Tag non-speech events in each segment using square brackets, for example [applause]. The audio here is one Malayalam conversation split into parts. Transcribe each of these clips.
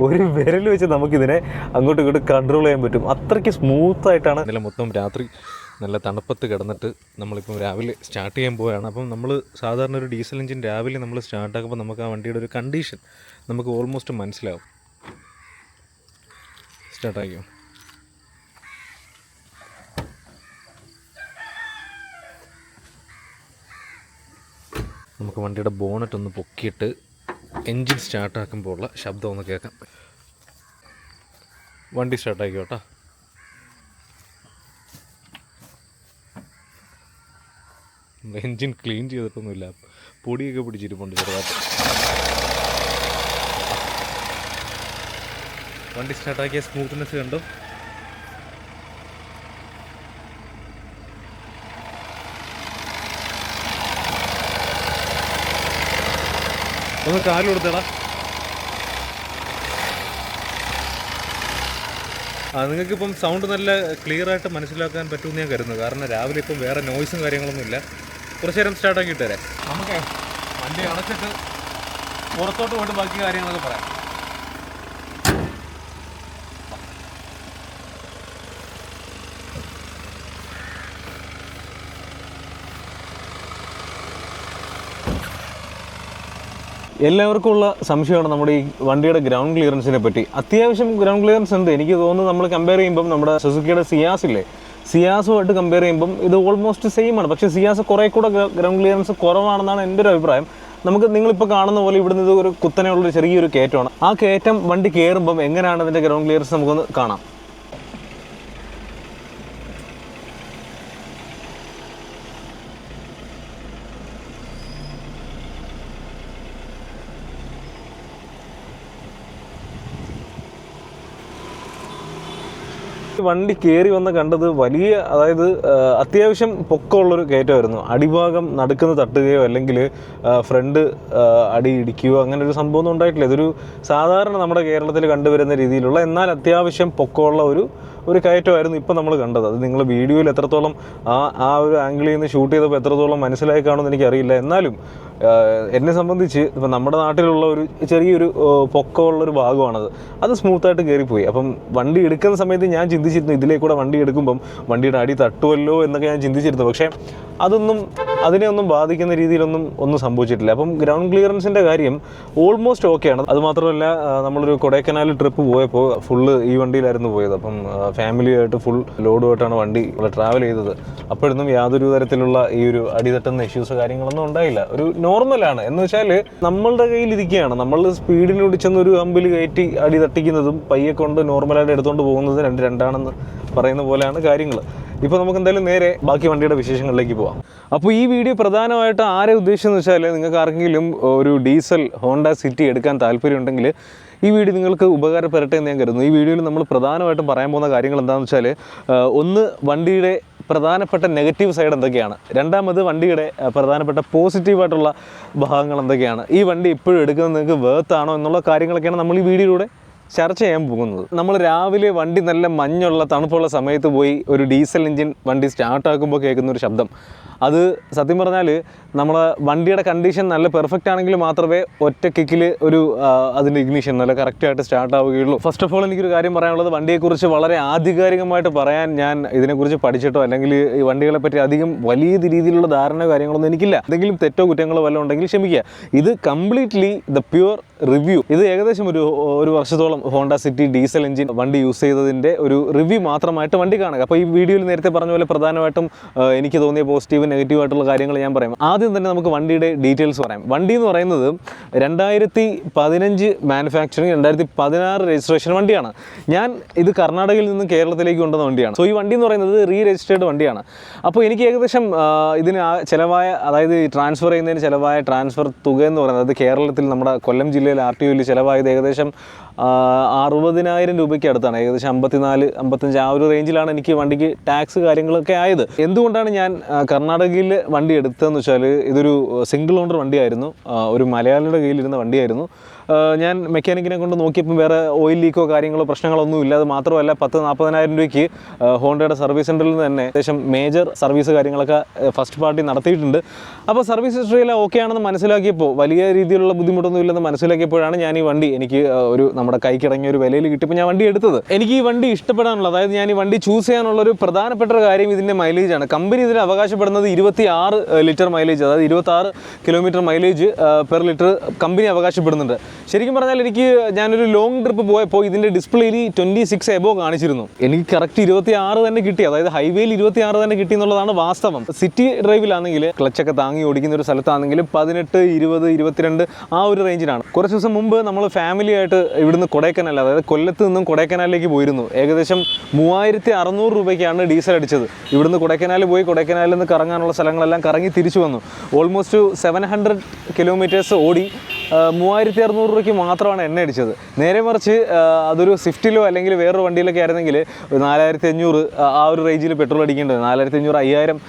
ഒരു വിരൽ വെച്ച് നമുക്കിതിനെ അങ്ങോട്ടും ഇങ്ങോട്ടും കൺട്രോൾ ചെയ്യാൻ പറ്റും. അത്രയ്ക്ക് സ്മൂത്ത് ആയിട്ടാണ്. ഇന്നലെ മൊത്തം രാത്രി നല്ല തണുപ്പത്ത് കിടന്നിട്ട് നമ്മളിപ്പം രാവിലെ സ്റ്റാർട്ട് ചെയ്യാൻ പോവുകയാണ്. അപ്പം നമ്മൾ സാധാരണ ഒരു ഡീസൽ എഞ്ചിൻ രാവിലെ നമ്മൾ സ്റ്റാർട്ടാക്കുമ്പോൾ നമുക്ക് ആ വണ്ടിയുടെ ഒരു കണ്ടീഷൻ നമുക്ക് ഓൾമോസ്റ്റ് മനസ്സിലാവും. സ്റ്റാർട്ടാക്കിയോ നമുക്ക് വണ്ടിയുടെ ബോണറ്റ് ഒന്ന് പൊക്കിയിട്ട് എൻജിൻ സ്റ്റാർട്ടാക്കുമ്പോൾ ഉള്ള ശബ്ദം ഒന്ന് കേൾക്കാം. വണ്ടി സ്റ്റാർട്ടാക്കി കേട്ടോ. എൻജിൻ ക്ലീൻ ചെയ്തിട്ടൊന്നുമില്ല. പൊടിയൊക്കെ പിടിച്ചിരിപ്പുണ്ട് ചെറുതായിട്ട്. വണ്ടി സ്റ്റാർട്ടാക്കിയ സ്മൂത്ത്നെസ് കണ്ടോ. ഒന്ന് കാൽ കൊടുത്തടാ. ആ നിങ്ങൾക്കിപ്പം സൗണ്ട് നല്ല ക്ലിയർ ആയിട്ട് മനസ്സിലാക്കാൻ പറ്റുമെന്ന് ഞാൻ കരുതുന്നു. കാരണം രാവിലെ ഇപ്പം വേറെ നോയ്സും കാര്യങ്ങളൊന്നും ഇല്ല. കുറച്ച് നേരം സ്റ്റാർട്ടാക്കി ഇട്ടുതരാം നമുക്ക് വണ്ടി അടച്ചിട്ട് പുറത്തോട്ട് പോയിട്ട് ബാക്കി കാര്യങ്ങളൊക്കെ പറയാം. എല്ലാവർക്കും ഉള്ള സംശയമാണ് നമ്മുടെ ഈ വണ്ടിയുടെ ഗ്രൗണ്ട് ക്ലിയറൻസിനെ പറ്റി. അത്യാവശ്യം ഗ്രൗണ്ട് ക്ലിയറൻസ് ഉണ്ട്. എനിക്ക് തോന്നുന്നു നമ്മൾ കമ്പയർ ചെയ്യുമ്പം നമ്മുടെ സുസുക്കിയുടെ സിയാസ് ഇല്ലേ? സിയാസുമായിട്ട് കമ്പയർ ചെയ്യുമ്പം ഇത് ഓൾമോസ്റ്റ് സെയിം ആണ്. പക്ഷേ സിയാസ് കുറേ കൂടെ ഗ്രൗണ്ട് ക്ലിയറൻസ് കുറവാണെന്നാണ് എന്റെ ഒരു അഭിപ്രായം. നമുക്ക് നിങ്ങളിപ്പോൾ കാണുന്ന പോലെ ഇവിടുന്ന് ഇത് ഒരു കുത്തനെയുള്ള ചെറിയൊരു കയറ്റമാണ്. ആ കയറ്റം വണ്ടി കയറുമ്പം എങ്ങനെയാണ് അതിന്റെ ഗ്രൗണ്ട് ക്ലിയറൻസ് നമുക്കൊന്ന് കാണാം. വണ്ടി കയറി വന്ന കണ്ടത് വലിയ അതായത് അത്യാവശ്യം പൊക്കമുള്ളൊരു കയറ്റമായിരുന്നു. അടിഭാഗം നടുക്കുന്ന തട്ടുകയോ അല്ലെങ്കിൽ ഫ്രണ്ട് അടി ഇടിക്കുകയോ അങ്ങനെ ഒരു സംഭവമൊന്നും ഉണ്ടായിട്ടില്ല. ഇതൊരു സാധാരണ നമ്മുടെ കേരളത്തിൽ കണ്ടുവരുന്ന രീതിയിലുള്ള എന്നാൽ അത്യാവശ്യം പൊക്കമുള്ള ഒരു ഒരു കയറ്റമായിരുന്നു ഇപ്പം നമ്മൾ കണ്ടത്. അത് നിങ്ങൾ വീഡിയോയിൽ എത്രത്തോളം ആ ആ ഒരു ആംഗിളിൽ നിന്ന് ഷൂട്ട് ചെയ്തപ്പോൾ എത്രത്തോളം മനസ്സിലായി കാണുമെന്ന് എനിക്കറിയില്ല. എന്നാലും എന്നെ സംബന്ധിച്ച് ഇപ്പം നമ്മുടെ നാട്ടിലുള്ള ഒരു ചെറിയൊരു പൊക്കമുള്ളൊരു ഭാഗമാണത്. അത് സ്മൂത്തായിട്ട് കയറിപ്പോയി അപ്പം വണ്ടി എടുക്കുന്ന സമയത്ത് ഞാൻ ചിന്തിച്ചിരുന്നു ഇതിലേ കൂടെ വണ്ടി എടുക്കുമ്പം വണ്ടിയുടെ അടി തട്ടുമല്ലോ എന്നൊക്കെ ഞാൻ ചിന്തിച്ചിരുന്നു. പക്ഷേ അതൊന്നും അതിനെ ഒന്നും ബാധിക്കുന്ന രീതിയിലൊന്നും ഒന്നും സംഭവിച്ചിട്ടില്ല. അപ്പം ഗ്രൗണ്ട് ക്ലിയറൻസിന്റെ കാര്യം ഓൾമോസ്റ്റ് ഓക്കെയാണ് അത് മാത്രമല്ല ആ, നമ്മളൊരു കൊടൈക്കനാൽ ട്രിപ്പ് പോയപ്പോൾ ഫുള്ള് ഈ വണ്ടിയിലായിരുന്നു പോയത്. അപ്പം ഫാമിലിയായിട്ട് ഫുൾ ലോഡുമായിട്ടാണ് വണ്ടി ട്രാവൽ ചെയ്തത്. അപ്പോഴൊന്നും യാതൊരു തരത്തിലുള്ള ഈ ഒരു അടി തട്ടുന്ന ഇഷ്യൂസ് കാര്യങ്ങളൊന്നും ഉണ്ടായില്ല. ഒരു നോർമലാണ് എന്ന് വെച്ചാൽ നമ്മളുടെ കയ്യിൽ ഇരിക്കുകയാണ്. നമ്മൾ സ്പീഡിൽ ഓടിച്ചെന്ന് ഒരു അമ്പിൽ കയറ്റി അടി തട്ടിക്കുന്നതും പയ്യെ കൊണ്ട് നോർമലായിട്ട് എടുത്തുകൊണ്ട് പോകുന്നത് രണ്ട് രണ്ടാണെന്ന് പറയുന്ന പോലെയാണ് കാര്യങ്ങൾ ഇപ്പോൾ നമുക്ക് എന്തായാലും നേരെ ബാക്കി വണ്ടിയുടെ വിശേഷങ്ങളിലേക്ക് പോവാം. അപ്പോൾ ഈ വീഡിയോ പ്രധാനമായിട്ട് ആരെ ഉദ്ദേശിച്ചെന്ന് വെച്ചാൽ നിങ്ങൾക്ക് ആർക്കെങ്കിലും ഒരു ഡീസൽ ഹോണ്ട സിറ്റി എടുക്കാൻ താല്പര്യമുണ്ടെങ്കിൽ ഈ വീഡിയോ നിങ്ങൾക്ക് ഉപകാരപ്പെടട്ടെ എന്ന് ഞാൻ കരുതുന്നു. ഈ വീഡിയോയിൽ നമ്മൾ പ്രധാനമായിട്ടും പറയാൻ പോകുന്ന കാര്യങ്ങൾ എന്താണെന്ന് വെച്ചാൽ ഒന്ന് വണ്ടിയുടെ പ്രധാനപ്പെട്ട നെഗറ്റീവ് സൈഡ് എന്തൊക്കെയാണ്? രണ്ടാമത് വണ്ടിയുടെ പ്രധാനപ്പെട്ട പോസിറ്റീവായിട്ടുള്ള ഭാഗങ്ങൾ എന്തൊക്കെയാണ്? ഈ വണ്ടി ഇപ്പോഴും എടുക്കുന്നത് നിങ്ങൾക്ക് വേർത്താണോ എന്നുള്ള കാര്യങ്ങളൊക്കെയാണ് നമ്മൾ ഈ വീഡിയോയിലൂടെ ചർച്ച ചെയ്യാൻ പോകുന്നത്. നമ്മൾ രാവിലെ വണ്ടി നല്ല മഞ്ഞുള്ള തണുപ്പുള്ള സമയത്ത് പോയി ഒരു ഡീസൽ എഞ്ചിൻ വണ്ടി സ്റ്റാർട്ടാക്കുമ്പോൾ കേൾക്കുന്ന ഒരു ശബ്ദം. അത് സത്യം പറഞ്ഞാൽ നമ്മളെ വണ്ടിയുടെ കണ്ടീഷൻ നല്ല പെർഫെക്റ്റ് ആണെങ്കിൽ മാത്രമേ ഒറ്റ കിക്കിൽ ഒരു അതിന്റെ ഇഗ്നിഷൻ നല്ല കറക്റ്റായിട്ട് സ്റ്റാർട്ട് ആവുകയുള്ളൂ. ഫസ്റ്റ് ഓഫ് ഓൾ എനിക്കൊരു കാര്യം പറയാനുള്ളത് വണ്ടിയെക്കുറിച്ച് വളരെ ആധികാരികമായിട്ട് പറയാൻ ഞാൻ ഇതിനെക്കുറിച്ച് പഠിച്ചിട്ടോ അല്ലെങ്കിൽ ഈ വണ്ടികളെ പറ്റി അധികം വലിയ രീതിയിലുള്ള ധാരണ കാര്യങ്ങളൊന്നും എനിക്കില്ല. എന്തെങ്കിലും തെറ്റോ കുറ്റങ്ങളോ വല്ലതും ഉണ്ടെങ്കിൽ ക്ഷമിക്കുക. ഇത് കംപ്ലീറ്റ്ലി ദ പ്യുവർ റിവ്യൂ ഇത് ഏകദേശം ഒരു ഒരു വർഷത്തോളം ഹോണ്ട സിറ്റി ഡീസൽ എഞ്ചിൻ വണ്ടി യൂസ് ചെയ്തതിന്റെ ഒരു റിവ്യൂ മാത്രമായിട്ട് വണ്ടി കാണുക. അപ്പോൾ ഈ വീഡിയോയിൽ നേരത്തെ പറഞ്ഞ പോലെ പ്രധാനമായിട്ടും എനിക്ക് തോന്നിയ പോസിറ്റീവ് നെഗറ്റീവ് ആയിട്ടുള്ള കാര്യങ്ങൾ ഞാൻ പറയാം. ആദ്യം തന്നെ നമുക്ക് വണ്ടിയുടെ ഡീറ്റെയിൽസ് പറയാം. വണ്ടി എന്ന് പറയുന്നത് രണ്ടായിരത്തി പതിനഞ്ച് മാനുഫാക്ചറിങ് രണ്ടായിരത്തി പതിനാറ് രജിസ്ട്രേഷൻ വണ്ടിയാണ്. ഞാൻ ഇത് കർണാടകയിൽ നിന്ന് കേരളത്തിലേക്ക് കൊണ്ടുവന്ന വണ്ടിയാണ്. സോ ഈ വണ്ടി എന്ന് പറയുന്നത് റീ രജിസ്റ്റേർഡ് വണ്ടിയാണ്. അപ്പോൾ എനിക്ക് ഏകദേശം ഇതിന് ചിലവായ അതായത് ട്രാൻസ്ഫർ ചെയ്യുന്നതിന് ചിലവായ ട്രാൻസ്ഫർ തുക എന്ന് പറയുന്നത് കേരളത്തിൽ നമ്മുടെ കൊല്ലം ജില്ലയിൽ ആർ ടി ഒയിൽ ചിലവായത് ഏകദേശം അറുപതിനായിരം രൂപയ്ക്ക് അടുത്താണ്. ഏകദേശം അമ്പത്തിനാല് അമ്പത്തഞ്ച് ആ ഒരു റേഞ്ചിലാണ് എനിക്ക് വണ്ടിക്ക് ടാക്സ് കാര്യങ്ങളൊക്കെ ആയത്. എന്തുകൊണ്ടാണ് ഞാൻ കർണാടകയിൽ വണ്ടി എടുത്തതെന്ന് വെച്ചാൽ ഇതൊരു സിംഗിൾ ഓണർ വണ്ടിയായിരുന്നു. ഒരു മലയാളിയുടെ കയ്യിലിരുന്ന വണ്ടിയായിരുന്നു. ഞാൻ മെക്കാനിക്കിനെ കൊണ്ട് നോക്കിയപ്പോൾ വേറെ ഓയിൽ ലീക്കോ കാര്യങ്ങളോ പ്രശ്നങ്ങളൊന്നും ഇല്ല. അത് മാത്രമല്ല പത്ത് നാൽപ്പതിനായിരം രൂപയ്ക്ക് ഹോണ്ടയുടെ സർവീസ് സെന്ററിൽ നിന്ന് തന്നെ അത്യാവശ്യം മേജർ സർവീസ് കാര്യങ്ങളൊക്കെ ഫസ്റ്റ് പാർട്ടി നടത്തിയിട്ടുണ്ട്. അപ്പോൾ സർവീസ് ഹിസ്റ്ററിയെല്ലാം ഓക്കെ ആണെന്ന് മനസ്സിലാക്കിയപ്പോൾ വലിയ രീതിയിലുള്ള ബുദ്ധിമുട്ടൊന്നും ഇല്ലെന്ന് മനസ്സിലാക്കിയപ്പോഴാണ് ഞാൻ ഈ വണ്ടി എനിക്ക് ഒരു നമ്മുടെ കൈക്കിടങ്ങിയ ഒരു വിലയിൽ കിട്ടിയപ്പോൾ ഞാൻ വണ്ടി എടുത്തത്. എനിക്ക് ഈ വണ്ടി ഇഷ്ടപ്പെടാനുള്ള അതായത് ഞാൻ ഈ വണ്ടി ചൂസ് ചെയ്യാനുള്ള ഒരു പ്രധാനപ്പെട്ട ഒരു കാര്യം ഇതിന്റെ മൈലേജാണ് കമ്പനി ഇതിന് അവകാശപ്പെടുന്നത് ഇരുപത്തി ആറ് ലിറ്റർ മൈലേജ് അതായത് ഇരുപത്തി kilometre mileage per litre company അവകാശപ്പെടുന്നുണ്ട്. ശരിക്കും പറഞ്ഞാൽ എനിക്ക് ഞാനൊരു ലോങ് ട്രിപ്പ് പോയപ്പോൾ ഇതിന്റെ ഡിസ്പ്ലേയിൽ ട്വന്റി സിക്സ് എബോ കാണിച്ചിരുന്നു. എനിക്ക് കറക്റ്റ് ഇരുപത്തി ആറ് തന്നെ കിട്ടി. അതായത് ഹൈവേയിൽ ഇരുപത്തി ആറ് തന്നെ കിട്ടി എന്നുള്ളതാണ് വാസ്തവം. സിറ്റി ഡ്രൈവിലാണെങ്കിൽ ക്ലച്ചൊക്കെ താങ്ങി ഓടിക്കുന്ന ഒരു സ്ഥലത്താണെങ്കിൽ പതിനെട്ട് ഇരുപത് ഇരുപത്തിരണ്ട് ആ ഒരു റേഞ്ചിലാണ് കുറച്ച് ദിവസം മുമ്പ് നമ്മൾ ഫാമിലി ആയിട്ട് ഇവിടുന്ന് കൊടൈക്കനാൽ അതായത് കൊല്ലത്ത് നിന്നും കൊടൈക്കനാലിലേക്ക് പോയിരുന്നു. ഏകദേശം മൂവായിരത്തി അറുന്നൂറ് രൂപയ്ക്കാണ് ഡീസൽ അടിച്ചത്. ഇവിടുന്ന് കൊടൈക്കനാൽ പോയി കൊടൈക്കനാലിൽ നിന്ന് കറങ്ങാനുള്ള സ്ഥലങ്ങളെല്ലാം കറങ്ങി തിരിച്ചു വന്നു. ഓൾമോസ്റ്റ് സെവൻ ഹൺഡ്രഡ് കിലോമീറ്റേഴ്സ് ഓടി മൂവായിരത്തി അറുന്നൂറ് രൂപയ്ക്ക് മാത്രമാണ് എണ്ണ അടിച്ചത്. നേരെ മറിച്ച് അതൊരു സ്വിഫ്റ്റിലോ അല്ലെങ്കിൽ വേറൊരു വണ്ടിയിലൊക്കെ ആയിരുന്നെങ്കിൽ നാലായിരത്തി അഞ്ഞൂറ് ആ ഒരു റേഞ്ചിൽ പെട്രോൾ അടിക്കേണ്ടത് നാലായിരത്തി അഞ്ഞൂറ് അയ്യായിരം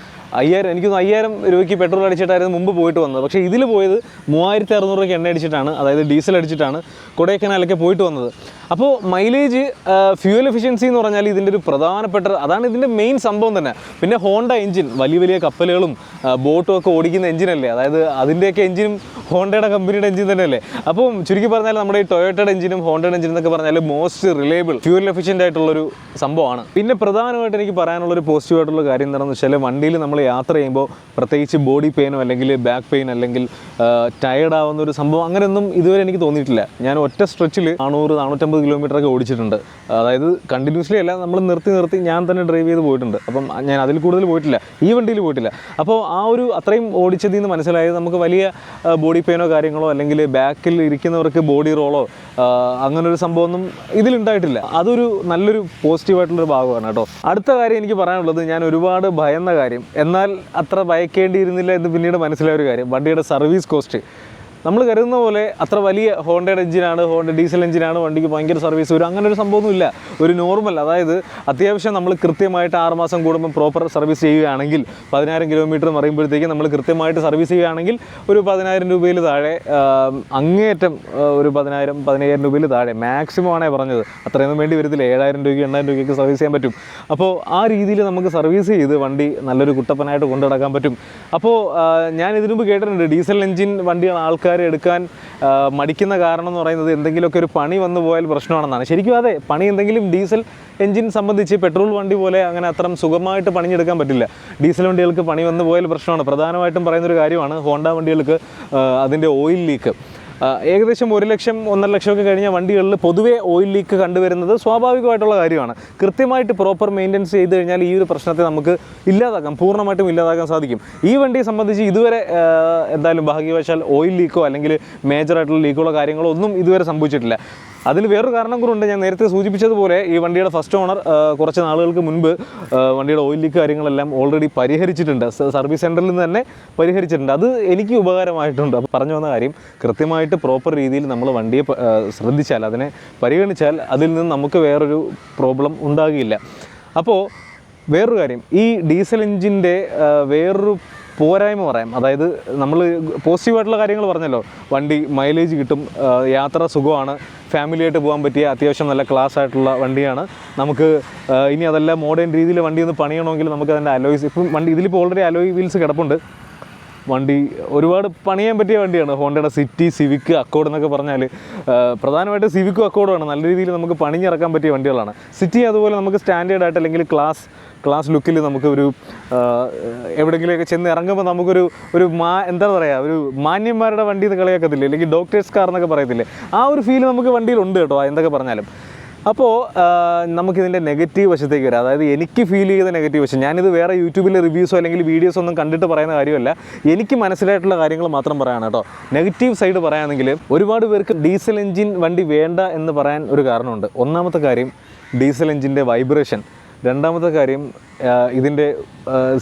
അയ്യായിരം എനിക്കൊന്ന് അയ്യായിരം രൂപയ്ക്ക് പെട്രോൾ അടിച്ചിട്ടായിരുന്നു മുമ്പ് പോയിട്ട് വന്നത്. പക്ഷേ ഇതിൽ പോയത് മൂവായിരത്തി അറുന്നൂറ് രൂപയ്ക്ക് എണ്ണ അടിച്ചിട്ടാണ് അതായത് ഡീസൽ അടിച്ചിട്ടാണ് കൊടൈക്കനാലൊക്കെ പോയിട്ട് വന്നത്. അപ്പോൾ മൈലേജ് ഫ്യൂൽ എഫിഷ്യൻസി എന്ന് പറഞ്ഞാൽ ഇതിന്റെ ഒരു പ്രധാനപ്പെട്ട അതാണ് ഇതിന്റെ മെയിൻ സംഭവം തന്നെ. പിന്നെ ഹോണ്ട എഞ്ചിൻ വലിയ വലിയ കപ്പലുകളും ബോട്ടും ഒക്കെ ഓടിക്കുന്ന എഞ്ചിനല്ലേ? അതായത് അതിന്റെയൊക്കെ എഞ്ചിനും ഹോണ്ടയുടെ കമ്പനിയുടെ എഞ്ചിൻ തന്നെയല്ലേ? അപ്പം ചുരുക്കി പറഞ്ഞാൽ നമ്മുടെ ഈ ടൊയോട്ടയുടെ എഞ്ചിനും ഹോണ്ടയുടെ എഞ്ചിനും എന്നൊക്കെ പറഞ്ഞാൽ മോസ്റ്റ് റിലയബിൾ ഫ്യൂൽ എഫിഷ്യന്റ് ആയിട്ടുള്ളൊരു സംഭവമാണ്. പിന്നെ പ്രധാനമായിട്ട് എനിക്ക് പറയാനുള്ളൊരു പോസിറ്റീവ് ആയിട്ടുള്ള കാര്യം എന്താണെന്ന് വെച്ചാൽ വണ്ടിയിൽ നമ്മൾ യാത്ര ചെയ്യുമ്പോൾ പ്രത്യേകിച്ച് ബോഡി പെയിനോ അല്ലെങ്കിൽ ബാക്ക് പെയിൻ അല്ലെങ്കിൽ ടയേർഡ് ആവുന്ന ഒരു സംഭവം അങ്ങനെയൊന്നും ഇതുവരെ എനിക്ക് തോന്നിയിട്ടില്ല. ഞാൻ ഒറ്റ സ്ട്രെച്ചിൽ നാനൂറ് നാനൂറ്റമ്പത് കിലോമീറ്റർ ഒക്കെ ഓടിച്ചിട്ടുണ്ട്. അതായത് കണ്ടിന്യൂസ്ലി അല്ല നമ്മൾ നിർത്തി നിർത്തി ഞാൻ തന്നെ ഡ്രൈവ് ചെയ്ത് പോയിട്ടുണ്ട്. അപ്പം ഞാൻ അതിൽ കൂടുതൽ പോയിട്ടില്ല. ഈ വണ്ടിയിൽ പോയിട്ടില്ല. അപ്പോൾ ആ ഒരു അത്രയും ഓടിച്ചതിൽ നിന്ന് മനസ്സിലായത് നമുക്ക് വലിയ ബോഡി പെയിനോ കാര്യങ്ങളോ അല്ലെങ്കിൽ ബാക്കിൽ ഇരിക്കുന്നവർക്ക് ബോഡി റോളോ അങ്ങനൊരു സംഭവമൊന്നും ഇതിലുണ്ടായിട്ടില്ല അതൊരു നല്ലൊരു പോസിറ്റീവായിട്ടുള്ളൊരു ഭാഗമാണ് കേട്ടോ. അടുത്ത കാര്യം എനിക്ക് പറയാനുള്ളത് ഞാൻ ഒരുപാട് ഭയന്ന കാര്യം. എന്നാൽ അത്ര ഭയക്കേണ്ടിയിരുന്നില്ല എന്ന് പിന്നീട് മനസ്സിലായ ഒരു കാര്യം. വണ്ടിയുടെ സർവീസ് കോസ്റ്റ് നമ്മൾ കരുതുന്ന പോലെ അത്ര വലിയ ഹോണ്ടയുടെ എഞ്ചിനാണ് ഹോണ്ട ഡീസൽ എഞ്ചിനാണ് വണ്ടിക്ക് ഭയങ്കര സർവീസ് വരും. അങ്ങനെ ഒരു സംഭവമൊന്നുമില്ല. ഒരു നോർമൽ അതായത് അത്യാവശ്യം നമ്മൾ കൃത്യമായിട്ട് ആറ് മാസം കൂടുമ്പോൾ പ്രോപ്പർ സർവീസ് ചെയ്യുകയാണെങ്കിൽ പതിനായിരം കിലോമീറ്റർ എന്ന് പറയുമ്പോഴത്തേക്കും നമ്മൾ കൃത്യമായിട്ട് സർവീസ് ചെയ്യുകയാണെങ്കിൽ ഒരു പതിനായിരം രൂപയിൽ താഴെ അങ്ങേയറ്റം ഒരു പതിനായിരം പതിനയ്യായിരം രൂപയിൽ താഴെ മാക്സിമം ആണേ പറഞ്ഞത്. അത്രയൊന്നും വേണ്ടി വരത്തില്ല. ഏഴായിരം രൂപയ്ക്ക് എണ്ണായിരം രൂപയ്ക്ക് സർവീസ് ചെയ്യാൻ പറ്റും. അപ്പോൾ ആ രീതിയിൽ നമുക്ക് സർവീസ് ചെയ്ത് വണ്ടി നല്ലൊരു കുട്ടപ്പനായിട്ട് കൊണ്ടു നടക്കാൻ പറ്റും അപ്പോൾ ഞാൻ ഇതിനു മുമ്പ് കേട്ടിട്ടുണ്ട്. ഡീസൽ എഞ്ചിൻ വണ്ടിയാണ് ആൾക്കാർ എടുക്കാൻ മടിക്കുന്ന കാരണം എന്ന് പറയുന്നത് എന്തെങ്കിലുമൊക്കെ ഒരു പണി വന്നു പോയാൽ പ്രശ്നമാണെന്നാണ്. ശരിക്കും അതെ പണി എന്തെങ്കിലും ഡീസൽ എഞ്ചിൻ സംബന്ധിച്ച് പെട്രോൾ വണ്ടി പോലെ അങ്ങനെ അത്ര സുഖമായിട്ട് പണിഞ്ഞെടുക്കാൻ പറ്റില്ല. ഡീസൽ വണ്ടികൾക്ക് പണി വന്നു പോയാൽ പ്രശ്നമാണ്. പ്രധാനമായിട്ടും പറയുന്നൊരു കാര്യമാണ് ഹോണ്ട വണ്ടികൾക്ക് അതിന്റെ ഓയിൽ ലീക്ക്. ഏകദേശം ഒരു ലക്ഷം ഒന്നര ലക്ഷമൊക്കെ കഴിഞ്ഞ വണ്ടികളിൽ പൊതുവേ ഓയിൽ ലീക്ക് കണ്ടുവരുന്നത് സ്വാഭാവികമായിട്ടുള്ള കാര്യമാണ്. കൃത്യമായിട്ട് പ്രോപ്പർ മെയിന്റെനൻസ് ചെയ്ത് കഴിഞ്ഞാൽ ഈ ഒരു പ്രശ്നത്തെ നമുക്ക് ഇല്ലാതാക്കാം പൂർണമായിട്ടും ഇല്ലാതാക്കാൻ സാധിക്കും. ഈ വണ്ടിയെ സംബന്ധിച്ച് ഇതുവരെ എന്തായാലും ഭാഗ്യവശാൽ ഓയിൽ ലീക്കോ അല്ലെങ്കിൽ മേജറായിട്ടുള്ള ലീക്കുകളോ കാര്യങ്ങളോ ഒന്നും ഇതുവരെ സംഭവിച്ചിട്ടില്ല. അതിന് വേറൊരു കാരണം കൂടെ ഉണ്ട്. ഞാൻ നേരത്തെ സൂചിപ്പിച്ചതുപോലെ ഈ വണ്ടിയുടെ ഫസ്റ്റ് ഓണർ കുറച്ച് നാളുകൾക്ക് മുൻപ് വണ്ടിയുടെ ഓയിൽ ലീക്ക് കാര്യങ്ങളെല്ലാം ഓൾറെഡി പരിഹരിച്ചിട്ടുണ്ട്. സർവീസ് സെന്ററിൽ നിന്ന് തന്നെ പരിഹരിച്ചിട്ടുണ്ട്. അത് എനിക്ക് ഉപകാരമായിട്ടുണ്ട്. അപ്പോൾ പറഞ്ഞു വന്ന കാര്യം കൃത്യമായിട്ട് പ്രോപ്പർ രീതിയിൽ നമ്മൾ വണ്ടിയെ ശ്രദ്ധിച്ചാൽ അതിനെ പരിഗണിച്ചാൽ അതിൽ നിന്ന് നമുക്ക് വേറൊരു പ്രോബ്ലം ഉണ്ടാകില്ല. അപ്പോൾ വേറൊരു കാര്യം ഈ ഡീസൽ എഞ്ചിന്റെ വേറൊരു പോരായ്മ പറയാം. അതായത് നമ്മൾ പോസിറ്റീവായിട്ടുള്ള കാര്യങ്ങൾ പറഞ്ഞല്ലോ. വണ്ടി മൈലേജ് കിട്ടും യാത്ര സുഖമാണ് ഫാമിലിയായിട്ട് പോകാൻ പറ്റിയ അത്യാവശ്യം നല്ല ക്ലാസ് ആയിട്ടുള്ള വണ്ടിയാണ്. നമുക്ക് ഇനി അതല്ല മോഡേൺ രീതിയിൽ വണ്ടി ഒന്ന് പണിയണമെങ്കിൽ നമുക്ക് അതിന്റെ അലോയ്സ് ഇപ്പം വണ്ടി ഇതിലിപ്പോൾ ഓൾറെഡി അലോയ് വീൽസ് കിടപ്പുണ്ട്. വണ്ടി ഒരുപാട് പണിയാൻ പറ്റിയ വണ്ടിയാണ്. ഹോണ്ടയുടെ സിറ്റി സിവിക്ക് അക്കോഡ് എന്നൊക്കെ പറഞ്ഞാൽ പ്രധാനമായിട്ട് സിവിക്കും അക്കോഡുമാണ് നല്ല രീതിയിൽ നമുക്ക് പണിഞ്ഞിറക്കാൻ പറ്റിയ വണ്ടികളാണ്. സിറ്റി അതുപോലെ നമുക്ക് സ്റ്റാൻഡേർഡ് ആയിട്ട് അല്ലെങ്കിൽ ക്ലാസ് ക്ലാസ് ലുക്കിൽ നമുക്ക് ഒരു എവിടെയെങ്കിലുമൊക്കെ ചെന്ന് ഇറങ്ങുമ്പോൾ നമുക്കൊരു ഒരു മാ എന്താ പറയുക ഒരു മാന്യന്മാരുടെ വണ്ടി എന്ന് കളിയാക്കത്തില്ലേ? അല്ലെങ്കിൽ ഡോക്ടേഴ്സ് കാർ എന്നൊക്കെ പറയത്തില്ലേ? ആ ഒരു ഫീൽ നമുക്ക് വണ്ടിയിലുണ്ട് കേട്ടോ എന്തൊക്കെ പറഞ്ഞാലും. അപ്പോൾ നമുക്കിതിന്റെ നെഗറ്റീവ് വശത്തേക്ക് വരാം. അതായത് എനിക്ക് ഫീൽ ചെയ്ത നെഗറ്റീവ് വശം. ഞാനിത് വേറെ യൂട്യൂബിലെ റിവ്യൂസോ അല്ലെങ്കിൽ വീഡിയോസോ ഒന്നും കണ്ടിട്ട് പറയുന്ന കാര്യമല്ല. എനിക്ക് മനസ്സിലായിട്ടുള്ള കാര്യങ്ങൾ മാത്രം പറയാനാണ് കേട്ടോ. നെഗറ്റീവ് സൈഡ് പറയുകയാണെങ്കിൽ ഒരുപാട് പേർക്ക് ഡീസൽ എഞ്ചിൻ വണ്ടി വേണ്ട എന്ന് പറയാൻ ഒരു കാരണമുണ്ട്. ഒന്നാമത്തെ കാര്യം ഡീസൽ എഞ്ചിന്റെ വൈബ്രേഷൻ രണ്ടാമത്തെ കാര്യം ഇതിന്റെ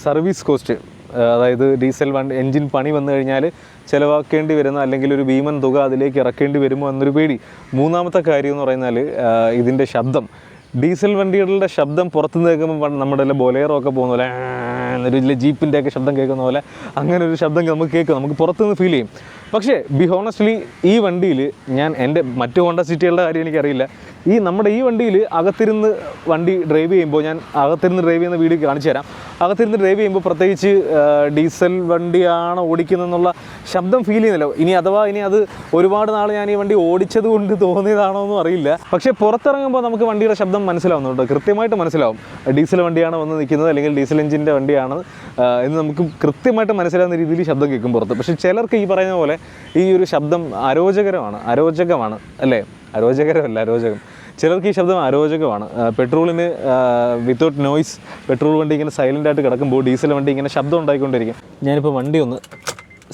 സർവീസ് കോസ്റ്റ് അതായത് ഡീസൽ വണ്ടി എൻജിൻ പണി വന്നു കഴിഞ്ഞാൽ ചിലവാക്കേണ്ടി വരുന്ന അല്ലെങ്കിൽ ഒരു ഭീമൻ തുക അതിലേക്ക് ഇറക്കേണ്ടി വരുമോ എന്നൊരു പേടി. മൂന്നാമത്തെ കാര്യം എന്ന് പറഞ്ഞാൽ ഇതിന്റെ ശബ്ദം. ഡീസൽ വണ്ടികളുടെ ശബ്ദം പുറത്തുനിന്ന് കേൾക്കുമ്പോൾ നമ്മുടെ ബൊലേറോ ഒക്കെ പോകുന്ന പോലെ ഒരു എന്നൊരു വലിയ ജീപ്പിന്റെ ഒക്കെ ശബ്ദം കേൾക്കുന്ന പോലെ അങ്ങനെ ഒരു ശബ്ദം നമുക്ക് കേൾക്കും. നമുക്ക് പുറത്തുനിന്ന് ഫീൽ ചെയ്യും. പക്ഷേ ബി ഹോണസ്റ്റ്ലി ഈ വണ്ടിയിൽ ഞാൻ എന്റെ മറ്റു ഹോണ്ട സിറ്റികളുടെ കാര്യം എനിക്കറിയില്ല. ഈ നമ്മുടെ ഈ വണ്ടിയിൽ അകത്തിരുന്ന് വണ്ടി ഡ്രൈവ് ചെയ്യുമ്പോൾ ഞാൻ അകത്തിരുന്ന് ഡ്രൈവ് ചെയ്യുന്ന വീഡിയോ കാണിച്ചു തരാം. അകത്തിരുന്ന് ഡ്രൈവ് ചെയ്യുമ്പോൾ പ്രത്യേകിച്ച് ഡീസൽ വണ്ടിയാണ് ഓടിക്കുന്നതെന്നുള്ള ശബ്ദം ഫീൽ ചെയ്യുന്നില്ല. ഇനി അഥവാ ഇനി അത് ഒരുപാട് നാൾ ഞാൻ ഈ വണ്ടി ഓടിച്ചത് കൊണ്ട് തോന്നിയതാണോ എന്നും അറിയില്ല. പക്ഷേ പുറത്തിറങ്ങുമ്പോൾ നമുക്ക് വണ്ടിയുടെ ശബ്ദം മനസ്സിലാവുന്നുണ്ട്. കൃത്യമായിട്ട് മനസ്സിലാവും. ഡീസൽ വണ്ടിയാണ് വന്ന് നിൽക്കുന്നത് അല്ലെങ്കിൽ ഡീസൽ എഞ്ചിന്റെ വണ്ടിയാണ് എന്ന് നമുക്ക് കൃത്യമായിട്ട് മനസ്സിലാവുന്ന രീതിയിൽ ശബ്ദം കേൾക്കും പുറത്ത്. പക്ഷേ ചിലർക്ക് ഈ പറയുന്ന പോലെ ഈ ഒരു ശബ്ദം അരോചകരമാണ് അരോചകമാണ് അല്ലേ? അരോചകരമല്ല അരോചകം. ചിലർക്ക് ഈ ശബ്ദം അരോചകമാണ്. പെട്രോളിന് വിത്തൗട്ട് നോയ്സ് പെട്രോൾ വണ്ടി ഇങ്ങനെ സൈലന്റ് ആയിട്ട് കിടക്കുമ്പോൾ ഡീസൽ വണ്ടി ഇങ്ങനെ ശബ്ദം ഉണ്ടായിക്കൊണ്ടിരിക്കും. ഞാനിപ്പോൾ വണ്ടി ഒന്ന്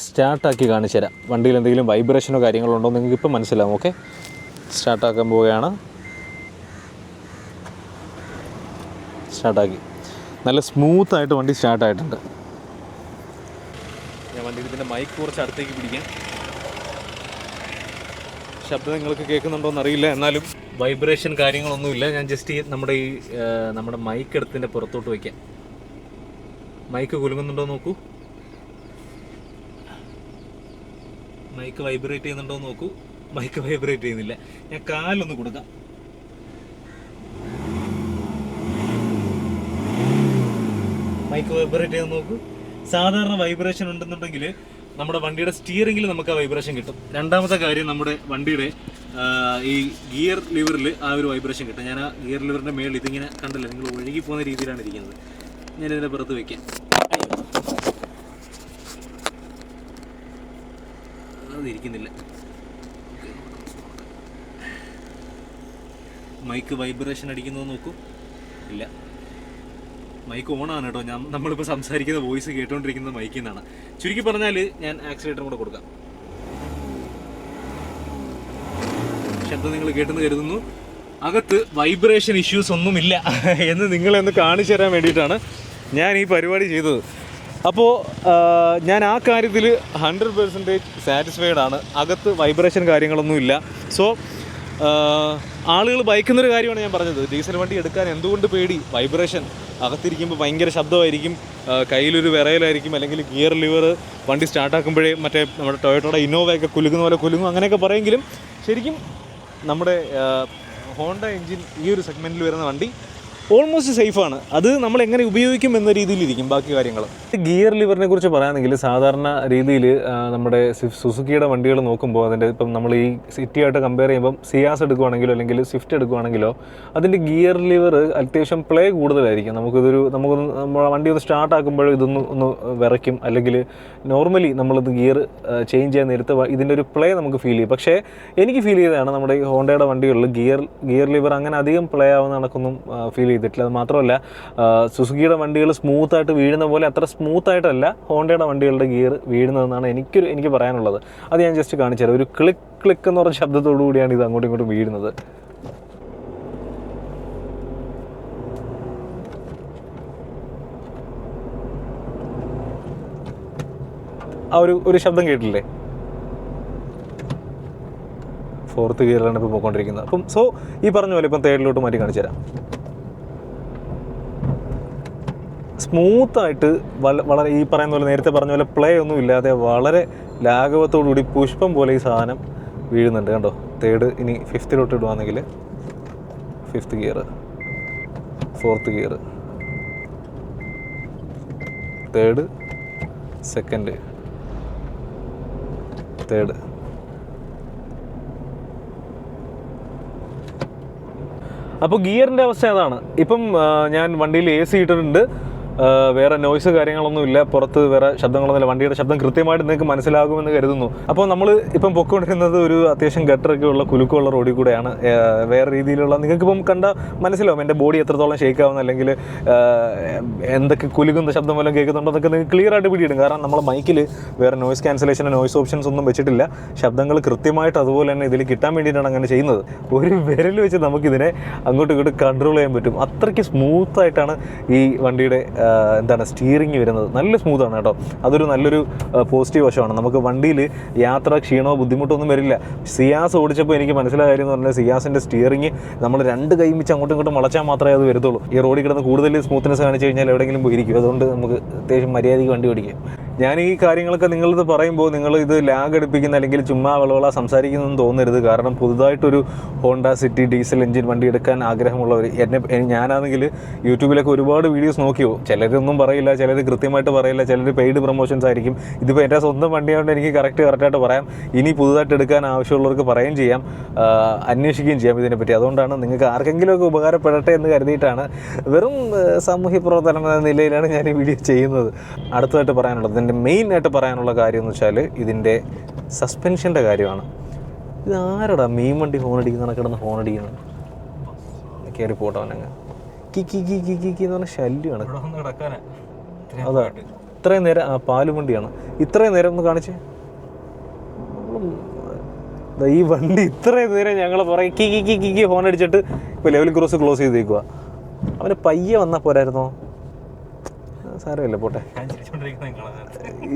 സ്റ്റാർട്ടാക്കി കാണിച്ചു തരാം. വണ്ടിയിൽ എന്തെങ്കിലും വൈബ്രേഷനോ കാര്യങ്ങളോ ഉണ്ടോ നിങ്ങൾക്ക് ഇപ്പം മനസ്സിലാവും ഓക്കെ സ്റ്റാർട്ടാക്കാൻ പോവുകയാണ്. സ്റ്റാർട്ടാക്കി നല്ല സ്മൂത്തായിട്ട് വണ്ടി സ്റ്റാർട്ടായിട്ടുണ്ട് വണ്ടി ഇതിന്റെ മൈക്ക് കുറച്ച് അടുത്തേക്ക് പിടിക്കാം. ശബ്ദം നിങ്ങൾക്ക് കേൾക്കുന്നുണ്ടോ എന്നറിയില്ല എന്നാലും വൈബ്രേഷൻ കാര്യങ്ങളൊന്നുമില്ല ഞാൻ ജസ്റ്റ് നമ്മുടെ ഈ നമ്മുടെ മൈക്ക് എടുത്തിന്റെ പുറത്തോട്ട് വയ്ക്കാം. മൈക്ക് കുലുങ്ങുന്നുണ്ടോ നോക്കൂ. മൈക്ക് വൈബ്രേറ്റ് ചെയ്യുന്നുണ്ടോ നോക്കൂ. മൈക്ക് വൈബ്രേറ്റ് ചെയ്യുന്നില്ല. ഞാൻ കാലൊന്ന് കൊടുക്കാം. മൈക്ക് വൈബ്രേറ്റ് ചെയ്ത് നോക്കൂ. സാധാരണ വൈബ്രേഷൻ ഉണ്ടെന്നുണ്ടെങ്കിൽ നമ്മുടെ വണ്ടിയുടെ സ്റ്റിയറിംഗിൽ നമുക്ക് ആ വൈബ്രേഷൻ കിട്ടും. രണ്ടാമത്തെ കാര്യം നമ്മുടെ വണ്ടിയുടെ ഈ ഗിയർ ലിവറിൽ ആ ഒരു വൈബ്രേഷൻ കിട്ടും. ഞാൻ ആ ഗിയർ ലിവറിന്റെ മേളിൽ ഇതിങ്ങനെ കണ്ടല്ലോ? നിങ്ങൾ ഒഴുകി പോകുന്ന രീതിയിലാണ് ഇരിക്കുന്നത്. ഞാൻ ഇതിന്റെ പുറത്ത് വെക്കാം. അതിരിക്കുന്നില്ല മൈക്ക് വൈബ്രേഷൻ അടിക്കുന്നത് നോക്കൂ. ഇല്ല. മൈക്ക് ഓണാണ് കേട്ടോ. ഞാൻ നമ്മളിപ്പോൾ സംസാരിക്കുന്ന വോയിസ് കേട്ടുകൊണ്ടിരിക്കുന്ന മൈക്കിൽ നിന്നാണ് ചുരുക്കി പറഞ്ഞാൽ ഞാൻ ആക്സിലേറ്ററും കൂടെ കൊടുക്കാം. ശബ്ദം നിങ്ങൾ കേട്ടെന്ന് കരുതുന്നു. അകത്ത് വൈബ്രേഷൻ ഇഷ്യൂസ് ഒന്നുമില്ല [laughs] എന്ന് നിങ്ങളെ ഒന്ന് കാണിച്ചു തരാൻ വേണ്ടിയിട്ടാണ് ഞാൻ ഈ പരിപാടി ചെയ്തത്. അപ്പോൾ ഞാൻ ആ കാര്യത്തിൽ ഹൺഡ്രഡ് പെർസെന്റേജ് സാറ്റിസ്ഫൈഡ് ആണ്. അകത്ത് വൈബ്രേഷൻ കാര്യങ്ങളൊന്നുമില്ല. സോ ആളുകൾ ഭയക്കുന്നൊരു കാര്യമാണ് ഞാൻ പറഞ്ഞത്. ഡീസൽ വണ്ടി എടുക്കാൻ എന്തുകൊണ്ട് പേടി? വൈബ്രേഷൻ അകത്തിരിക്കുമ്പോൾ ഭയങ്കര ശബ്ദമായിരിക്കും. കയ്യിലൊരു വിറയലായിരിക്കും. അല്ലെങ്കിൽ ഗിയർ ലിവർ വണ്ടി സ്റ്റാർട്ടാക്കുമ്പോഴേ മറ്റേ നമ്മുടെ ടൊയോട്ടയുടെ ഇന്നോവയൊക്കെ കുലുങ്ങുന്ന പോലെ കുലുങ്ങും. അങ്ങനെയൊക്കെ പറയുമെങ്കിലും ശരിക്കും നമ്മുടെ ഹോണ്ട എഞ്ചിൻ ഈ ഒരു സെഗ്മെന്റിൽ വരുന്ന വണ്ടി ഓൾമോസ്റ്റ് സേഫാണ് അത് നമ്മൾ എങ്ങനെ ഉപയോഗിക്കും എന്ന രീതിയിലിരിക്കും ബാക്കി കാര്യങ്ങൾ. ഗിയർ ലിവറിനെ കുറിച്ച് പറയുകയാണെങ്കിൽ സാധാരണ രീതിയിൽ നമ്മുടെ സുസുക്കിയുടെ വണ്ടികൾ നോക്കുമ്പോൾ അതിന്റെ ഇപ്പം നമ്മൾ ഈ സിറ്റിയായിട്ട് കമ്പയർ ചെയ്യുമ്പോൾ സിയാസ് എടുക്കുവാണെങ്കിലോ അല്ലെങ്കിൽ സ്വിഫ്റ്റ് എടുക്കുവാണെങ്കിലോ അതിന്റെ ഗിയർ ലിവർ അത്യാവശ്യം പ്ലേ കൂടുതലായിരിക്കും. നമുക്കിതൊരു നമുക്ക് നമ്മൾ വണ്ടി ഒന്ന് സ്റ്റാർട്ട് ആക്കുമ്പോഴും ഇതൊന്ന് ഒന്ന് വിറയ്ക്കും അല്ലെങ്കിൽ നോർമലി നമ്മളിത് ഗിയർ ചേഞ്ച് ചെയ്യാൻ നേരത്തെ ഇതിന്റെ ഒരു പ്ലേ നമുക്ക് ഫീൽ ചെയ്യും. പക്ഷേ എനിക്ക് ഫീൽ ചെയ്തതാണ് നമ്മുടെ ഈ ഹോണ്ടയുടെ വണ്ടികളിൽ ഗിയർ ഗിയർ ലിവർ അങ്ങനെ അധികം പ്ലേ ആവുന്ന കണക്കൊന്നും ഫീൽ ചെയ്തിട്ടില്ല. അത് മാത്രമല്ല സുസുക്കിയുടെ വണ്ടികൾ സ്മൂത്തായിട്ട് വീഴുന്ന പോലെ അത്ര സ്മൂത്തായിട്ടല്ല ഹോണ്ടയുടെ വണ്ടികളുടെ ഗിയർ വീഴുന്നതെന്നാണ് എനിക്കൊരു എനിക്ക് പറയാനുള്ളത്. അത് ഞാൻ ജസ്റ്റ് കാണിച്ചു തരാം. ഒരു ക്ലിക്ക് ക്ലിക്ക് എന്ന് പറഞ്ഞ ശബ്ദത്തോടു കൂടിയാണ് ഇത് അങ്ങോട്ടും ഇങ്ങോട്ടും വീഴുന്നത്. ആ ഒരു ഒരു ശബ്ദം കേട്ടില്ലേ? ഫോർത്ത് ഗിയറിലാണ് ഇപ്പോൾ പോയിക്കൊണ്ടിരിക്കുന്നത്. അപ്പം സോ ഈ പറഞ്ഞ പോലെ ഇപ്പം തേർഡിലോട്ട് മാറ്റി കാണിച്ചു തരാം. സ്മൂത്തായിട്ട് വളരെ ഈ പറയുന്ന പോലെ നേരത്തെ പറഞ്ഞ പോലെ പ്ലേ ഒന്നും ഇല്ലാതെ വളരെ ലാഘവത്തോടുകൂടി പുഷ്പം പോലെ ഈ സാധനം വീഴുന്നുണ്ട്. കണ്ടോ? തേർഡ് ഇനി ഫിഫ്ത്തിലോട്ട് ഇടുവാണെങ്കിൽ fifth gear fourth gear third second third അപ്പോൾ ഗിയറിന്റെ അവസ്ഥ അതാണ്. ഇപ്പം ഞാൻ വണ്ടിയിൽ എ സി ഇട്ടിട്ടുണ്ട്. വേറെ നോയ്സ് കാര്യങ്ങളൊന്നും ഇല്ല. പുറത്ത് വേറെ ശബ്ദങ്ങളൊന്നുമില്ല വണ്ടിയുടെ ശബ്ദം കൃത്യമായിട്ട് നിങ്ങൾക്ക് മനസ്സിലാകുമെന്ന് കരുതുന്നു. അപ്പോൾ നമ്മൾ ഇപ്പം പൊക്കൊണ്ടിരുന്നത് ഒരു അത്യാവശ്യം ഗട്ടറൊക്കെ ഉള്ള കുലുക്കുള്ള റോഡിൽ കൂടെയാണ്. വേറെ രീതിയിലുള്ള നിങ്ങൾക്കിപ്പം കണ്ട മനസ്സിലാവും എന്റെ ബോഡി എത്രത്തോളം ഷേക്ക് ആവുന്ന അല്ലെങ്കിൽ എന്തൊക്കെ കുലുക്കുന്ന ശബ്ദം വല്ലതും കേൾക്കുന്നുണ്ടോ അതൊക്കെ നിങ്ങൾക്ക് ക്ലിയർ ആയിട്ട് പിടിയിടും. കാരണം നമ്മൾ മൈക്കിൽ വേറെ നോയ്സ് ക്യാൻസലേഷൻ നോയ്സ് ഓപ്ഷൻസ് ഒന്നും വെച്ചിട്ടില്ല. ശബ്ദങ്ങൾ കൃത്യമായിട്ട് അതുപോലെ തന്നെ ഇതിൽ കിട്ടാൻ വേണ്ടിയിട്ടാണ് അങ്ങനെ ചെയ്യുന്നത്. ഒരു വിരൽ വെച്ച് നമുക്കിതിനെ അങ്ങോട്ടും ഇങ്ങോട്ടും കൺട്രോൾ ചെയ്യാൻ പറ്റും. അത്രയ്ക്ക് സ്മൂത്തായിട്ടാണ് ഈ വണ്ടിയുടെ എന്താണ് സ്റ്റിയറിംഗ് വരുന്നത് നല്ല സ്മൂത്താണ് കേട്ടോ. അതൊരു നല്ലൊരു പോസിറ്റീവ് വശമാണ്. നമുക്ക് വണ്ടിയിൽ യാത്ര ക്ഷീണമോ ബുദ്ധിമുട്ടോ ഒന്നും വരില്ല. സിയാസ് ഓടിച്ചപ്പോൾ എനിക്ക് മനസ്സിലായ കാര്യം എന്ന് പറഞ്ഞാൽ സിയാസിന്റെ സ്റ്റിയറിംഗ് നമ്മൾ രണ്ട് കൈ വെച്ച് അങ്ങോട്ടും ഇങ്ങോട്ടും വളച്ചാൽ മാത്രമേ അത് വരത്തുള്ളൂ. ഈ റോഡിൽ കിടന്ന് കൂടുതൽ സ്മൂത്ത്നെസ് കാണിച്ചു കഴിഞ്ഞാൽ എവിടെയെങ്കിലും പോയിരിക്കും. അതുകൊണ്ട് നമുക്ക് അത്യാവശ്യം മര്യാദയ്ക്ക് വണ്ടി ഓടിക്കാം. ഞാൻ ഈ കാര്യങ്ങളൊക്കെ നിങ്ങളിത് പറയുമ്പോൾ നിങ്ങൾ ഇത് ലാഗ് അടുപ്പിക്കുന്ന അല്ലെങ്കിൽ ചുമ്മാ വളവള സംസാരിക്കുന്നതെന്ന് തോന്നരുത്. കാരണം പുതുതായിട്ടൊരു ഹോണ്ട സിറ്റി ഡീസൽ എഞ്ചിൻ വണ്ടി എടുക്കാൻ ആഗ്രഹമുള്ളവർ എന്നെ ഞാനാണെങ്കിൽ യൂട്യൂബിലൊക്കെ ഒരുപാട് വീഡിയോസ് നോക്കിയോ? ചിലരൊന്നും പറയില്ല ചിലർ കൃത്യമായിട്ട് പറയില്ല ചിലർ പെയ്ഡ് പ്രൊമോഷൻസ് ആയിരിക്കും. ഇതിപ്പോൾ എന്റെ സ്വന്തം വണ്ടിയായതുകൊണ്ട് എനിക്ക് കറക്റ്റ് കറക്റ്റായിട്ട് പറയാം. ഇനി പുതുതായിട്ട് എടുക്കാൻ ആവശ്യമുള്ളവർക്ക് പറയുകയും ചെയ്യാം അന്വേഷിക്കുകയും ചെയ്യാം ഇതിനെപ്പറ്റി. അതുകൊണ്ടാണ് നിങ്ങൾക്ക് ആർക്കെങ്കിലുമൊക്കെ ഉപകാരപ്പെടട്ടെ എന്ന് കരുതിയിട്ടാണ് വെറും സാമൂഹ്യ പ്രവർത്തനം എന്ന നിലയിലാണ് ഞാൻ ഈ വീഡിയോ ചെയ്യുന്നത്. അടുത്തതായിട്ട് പറയാനുള്ളത് ഇതിന്റെ മെയിൻ ആയിട്ട് പറയാനുള്ള കാര്യം എന്ന് വെച്ചാൽ ഇതിന്റെ സസ്പെൻഷന്റെ കാര്യമാണ്. ഇത് ആരടാ മീൻ വണ്ടി ഫോൺ അടിക്കുന്ന കിടന്ന് ഫോൺ അടിക്കുന്നത്? കയറി പോട്ടെ അവനങ്ങ്. കി കി കി കി കി എന്ന് പറഞ്ഞ ശല്യമാണ്. അതാ ഇത്രയും നേരം ആ പാൽ വണ്ടിയാണ്. ഇത്രയും നേരം ഒന്ന് കാണിച്ച്. ഈ വണ്ടി ഇത്രയും നേരം ഞങ്ങൾ പറയും കി കി കി കി ഹോൺ അടിച്ചിട്ട് ഇപ്പോൾ ലെവൽ ക്രോസ് ക്ലോസ് ചെയ്തേക്കുക അവന് പയ്യെ വന്നാൽ പോരായിരുന്നോ? സാരമില്ല പോട്ടെ.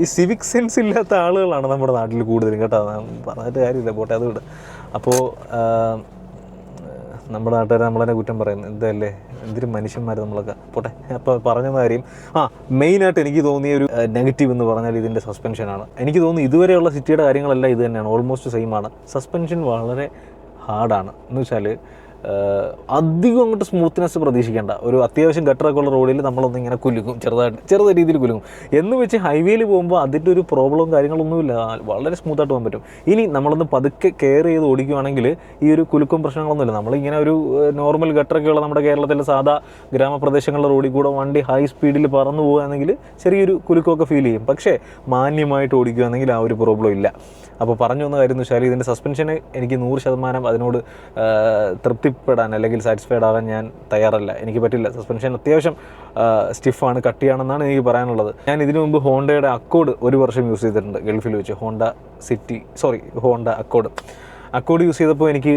ഈ സിവിക് സെൻസ് ഇല്ലാത്ത ആളുകളാണ് നമ്മുടെ നാട്ടിൽ കൂടുതലും കേട്ടോ. പറഞ്ഞിട്ട് കാര്യമില്ല പോട്ടെ അത് വിട് അപ്പോൾ നമ്മുടെ നാട്ടുകാർ നമ്മളതിനെ കുറ്റം പറയുന്നു എന്തല്ലേ എന്തിനും മനുഷ്യന്മാർ നമ്മളൊക്കെ. പോട്ടെ അപ്പോൾ പറഞ്ഞ കാര്യം ആ മെയിനായിട്ട് എനിക്ക് തോന്നിയ ഒരു നെഗറ്റീവ് എന്ന് പറഞ്ഞാൽ ഇതിന്റെ സസ്പെൻഷനാണ് എനിക്ക് തോന്നുന്നു ഇതുവരെയുള്ള സിറ്റിയുടെ കാര്യങ്ങളെല്ലാം ഇത് തന്നെയാണ്. ഓൾമോസ്റ്റ് സെയിം ആണ്. സസ്പെൻഷൻ വളരെ ഹാർഡാണ് എന്ന് വെച്ചാൽ അധികം അങ്ങോട്ട് സ്മൂത്ത്നെസ് പ്രതീക്ഷിക്കേണ്ട. ഒരു അത്യാവശ്യം ഗട്ടറൊക്കെ ഉള്ള റോഡിൽ നമ്മളൊന്ന് ഇങ്ങനെ കുലുക്കും ചെറുതായിട്ട് ചെറുത രീതിയിൽ കുലുക്കും എന്ന് വെച്ച് ഹൈവേയിൽ പോകുമ്പോൾ അതിന്റെ ഒരു പ്രോബ്ലവും കാര്യങ്ങളൊന്നുമില്ല വളരെ സ്മൂത്തായിട്ട് പോകാൻ പറ്റും. ഇനി നമ്മളൊന്ന് പതുക്കെ കെയർ ചെയ്ത് ഓടിക്കുകയാണെങ്കിൽ ഈ ഒരു കുലുക്കും പ്രശ്നങ്ങളൊന്നുമില്ല നമ്മളിങ്ങനെ ഒരു നോർമൽ ഗട്ടറൊക്കെ ഉള്ള നമ്മുടെ കേരളത്തിലെ സാധാ ഗ്രാമപ്രദേശങ്ങളിലെ റോഡിൽ കൂടെ വണ്ടി ഹൈ സ്പീഡിൽ പറന്നു പോകുകയാണെങ്കിൽ ചെറിയൊരു കുലുക്കമൊക്കെ ഫീൽ ചെയ്യും. പക്ഷേ മാന്യമായിട്ട് ഓടിക്കുകയാണെങ്കിൽ ആ ഒരു പ്രോബ്ലം ഇല്ല. അപ്പോൾ പറഞ്ഞു വന്ന കാര്യം എന്ന് വെച്ചാൽ ഇതിന്റെ സസ്പെൻഷന് എനിക്ക് നൂറ് ശതമാനം അതിനോട് തൃപ്തിപ്പെടാൻ അല്ലെങ്കിൽ സാറ്റിസ്ഫൈഡ് ആകാൻ ഞാൻ തയ്യാറല്ല. എനിക്ക് പറ്റില്ല. സസ്പെൻഷൻ അത്യാവശ്യം സ്റ്റിഫാണ് കട്ടിയാണെന്നാണ് എനിക്ക് പറയാനുള്ളത്. ഞാൻ ഇതിനു മുമ്പ് ഹോണ്ടയുടെ അക്കോഡ് ഒരു വർഷം യൂസ് ചെയ്തിട്ടുണ്ട് ഗൾഫിൽ വെച്ച്. Honda City sorry Honda Accord. Accord use ചെയ്തപ്പോൾ എനിക്ക്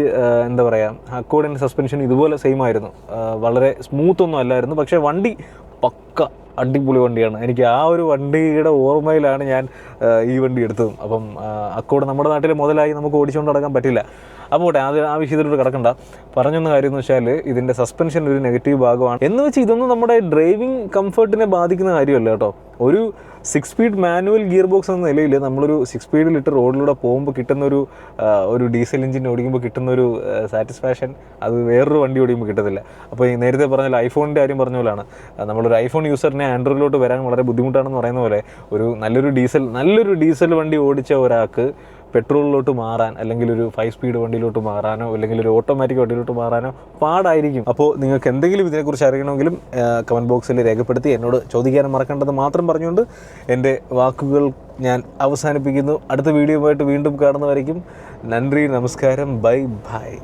എന്താ പറയുക അക്കോഡിന്റെ സസ്പെൻഷൻ ഇതുപോലെ സെയിം ആയിരുന്നു. വളരെ സ്മൂത്തൊന്നും അല്ലായിരുന്നു. പക്ഷേ വണ്ടി പക്ക അടിപൊളി വണ്ടിയാണ്. എനിക്ക് ആ ഒരു വണ്ടിയുടെ ഓർമ്മയിലാണ് ഞാൻ ഈ വണ്ടി എടുത്തത്. അപ്പം അക്കോട് നമ്മുടെ നാട്ടിൽ മുതലായി നമുക്ക് ഓടിച്ചുകൊണ്ട് നടക്കാൻ പറ്റില്ല. അപ്പോൾ പോട്ടെ അത് ആ വിഷയത്തിലൂടെ കിടക്കണ്ട. പറഞ്ഞൊന്ന കാര്യം എന്ന് വെച്ചാൽ ഇതിന്റെ സസ്പെൻഷൻ ഒരു നെഗറ്റീവ് ഭാഗമാണ്. എന്ന് വെച്ചാൽ ഇതൊന്നും നമ്മുടെ ഡ്രൈവിംഗ് കംഫർട്ടിനെ ബാധിക്കുന്ന കാര്യമല്ല കേട്ടോ. ഒരു six speed manual gear box എന്ന നിലയിൽ നമ്മളൊരു സിക്സ് സ്പീഡിലിട്ട് റോഡിലൂടെ പോകുമ്പോൾ കിട്ടുന്ന ഒരു ഒരു ഡീസൽ എഞ്ചിൻ ഓടിക്കുമ്പോൾ കിട്ടുന്ന ഒരു സാറ്റിസ്ഫാക്ഷൻ അത് വേറൊരു വണ്ടി ഓടിക്കുമ്പോൾ കിട്ടത്തില്ല. അപ്പോൾ ഈ നേരത്തെ പറഞ്ഞ ഐഫോണിന്റെ കാര്യം പറഞ്ഞ പോലെയാണ് നമ്മളൊരു ഐഫോൺ യൂസറിനെ ആൻഡ്രോയിഡിലോട്ട് വരാൻ വളരെ ബുദ്ധിമുട്ടാണെന്ന് പറയുന്ന പോലെ ഒരു നല്ലൊരു ഡീസൽ നല്ലൊരു ഡീസൽ വണ്ടി ഓടിച്ച ഒരാൾക്ക് പെട്രോളിലോട്ട് മാറാൻ അല്ലെങ്കിൽ ഒരു ഫൈവ് സ്പീഡ് വണ്ടിയിലോട്ട് മാറാനോ അല്ലെങ്കിൽ ഒരു ഓട്ടോമാറ്റിക് വണ്ടിയിലോട്ട് മാറാനോ പാടായിരിക്കും. അപ്പോൾ നിങ്ങൾക്ക് എന്തെങ്കിലും ഇതിനെക്കുറിച്ച് അറിയണമെങ്കിലും കമന്റ് ബോക്സിൽ രേഖപ്പെടുത്തി എന്നോട് ചോദിക്കാനും മറക്കേണ്ടത് മാത്രം പറഞ്ഞുകൊണ്ട് എന്റെ വാക്കുകൾ ഞാൻ അവസാനിപ്പിക്കുന്നു. അടുത്ത വീഡിയോ ആയിട്ട് വീണ്ടും കാണുന്നവരേക്കും നന്ദി നമസ്കാരം. Bye bye.